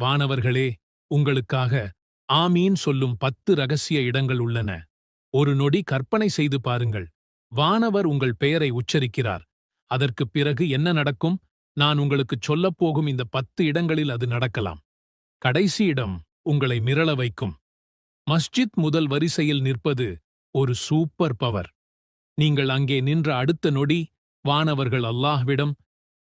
வானவர்களே உங்களுக்காக ஆமீன் சொல்லும் பத்து ரகசிய இடங்கள் உள்ளன. ஒரு நொடி கற்பனை செய்து பாருங்கள். வானவர் உங்கள் பெயரை உச்சரிக்கிறார். அதற்குப் பிறகு என்ன நடக்கும்? நான் உங்களுக்குச் சொல்லப்போகும் இந்த பத்து இடங்களில் அது நடக்கலாம். கடைசி இடம் உங்களை மிரள வைக்கும். மஸ்ஜித் முதல் வரிசையில் நிற்பது ஒரு சூப்பர் பவர். நீங்கள் அங்கே நின்ற அடுத்த நொடி வானவர்கள் அல்லாஹ்விடம்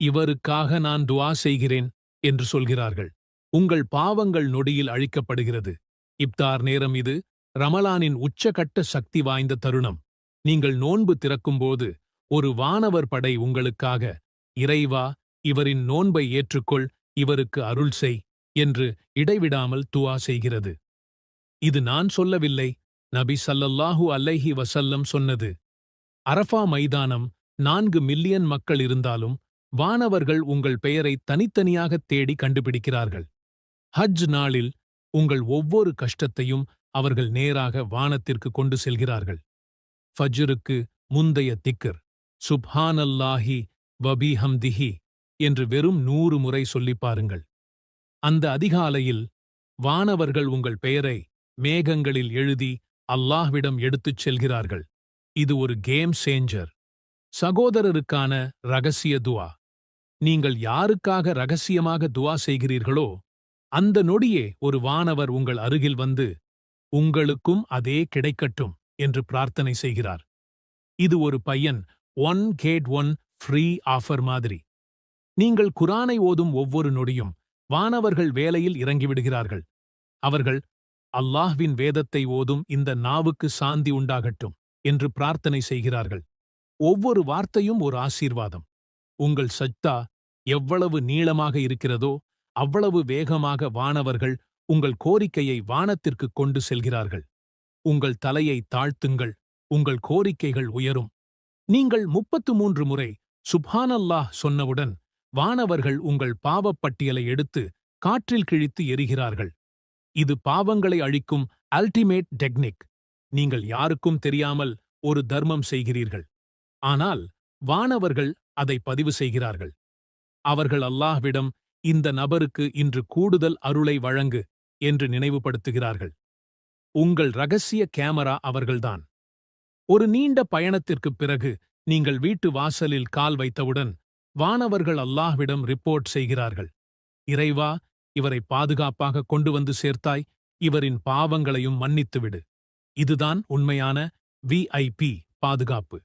இவருக்காக நான் துவா செய்கிறேன் என்று சொல்கிறார்கள். உங்கள் பாவங்கள் நொடியில் அழிக்கப்படுகிறது. இப்தார் நேரம் இது ரமலானின் உச்சகட்ட சக்தி வாய்ந்த தருணம். நீங்கள் நோன்பு திறக்கும்போது ஒரு வானவர் படை உங்களுக்காக இறைவா இவரின் நோன்பை ஏற்றுக்கொள் இவருக்கு அருள் செய் என்று இடைவிடாமல் துவா செய்கிறது. இது நான் சொல்லவில்லை நபி சல்லல்லாஹு அல்லைஹி வசல்லம் சொன்னது. அரஃபா மைதானம் நான்கு மில்லியன் மக்கள் இருந்தாலும் வானவர்கள் உங்கள் பெயரை தனித்தனியாகத் தேடி கண்டுபிடிக்கிறார்கள். ஹஜ் நாளில் உங்கள் ஒவ்வொரு கஷ்டத்தையும் அவர்கள் நேராக வானத்திற்கு கொண்டு செல்கிறார்கள். ஃபஜ்ருக்கு முந்தைய திக்கர் சுப்ஹானல்லாஹி வபிஹம்திஹி என்று வெறும் நூறு முறை சொல்லிப் பாருங்கள். அந்த அதிகாலையில் வானவர்கள் உங்கள் பெயரை மேகங்களில் எழுதி அல்லாஹ்விடம் எடுத்துச் செல்கிறார்கள். இது ஒரு கேம் சேஞ்சர். சகோதரருக்கான ரகசிய துவா. நீங்கள் யாருக்காக ரகசியமாக துவா செய்கிறீர்களோ அந்த நொடியே ஒரு வானவர் உங்கள் அருகில் வந்து உங்களுக்கும் அதே கிடைக்கட்டும் என்று பிரார்த்தனை செய்கிறார். இது ஒரு பையன் one get one free offer மாதிரி. நீங்கள் குரானை ஓதும் ஒவ்வொரு நொடியும் வானவர்கள் வேலையில் இறங்கிவிடுகிறார்கள் அவர்கள் அல்லாஹ்வின் வேதத்தை ஓதும் இந்த நாவுக்கு சாந்தி உண்டாகட்டும் என்று பிரார்த்தனை செய்கிறார்கள். ஒவ்வொரு வார்த்தையும் ஒரு ஆசீர்வாதம். உங்கள் சஜ்தா எவ்வளவு நீளமாக இருக்கிறதோ அவ்வளவு வேகமாக வானவர்கள் உங்கள் கோரிக்கையை வானத்திற்கு கொண்டு செல்கிறார்கள். உங்கள் தலையை தாழ்த்துங்கள் உங்கள் கோரிக்கைகள் உயரும். நீங்கள் முப்பத்து மூன்று முறை சுப்ஹானல்லாஹ் சொன்னவுடன் வானவர்கள் உங்கள் பாவப்பட்டியலை எடுத்து காற்றில் கிழித்து எரிகிறார்கள். இது பாவங்களை அழிக்கும் அல்டிமேட் டெக்னிக். நீங்கள் யாருக்கும் தெரியாமல் ஒரு தர்மம் செய்கிறீர்கள். ஆனால் வானவர்கள் அதை பதிவு செய்கிறார்கள். அவர்கள் அல்லாஹ்விடம் இந்த நபருக்கு இன்று கூடுதல் அருளை வழங்கு என்று நினைவுபடுத்துகிறார்கள். உங்கள் ரகசிய கேமரா அவர்கள்தான். ஒரு நீண்ட பயணத்திற்குப் பிறகு நீங்கள் வீட்டு வாசலில் கால் வைத்தவுடன் வானவர்கள் அல்லாஹ்விடம் ரிப்போர்ட் செய்கிறார்கள். இறைவா இவரை பாதுகாப்பாக கொண்டு வந்து சேர்த்தாய் இவரின் பாவங்களையும் மன்னித்துவிடு. இதுதான் உண்மையான விஐபி பாதுகாப்பு.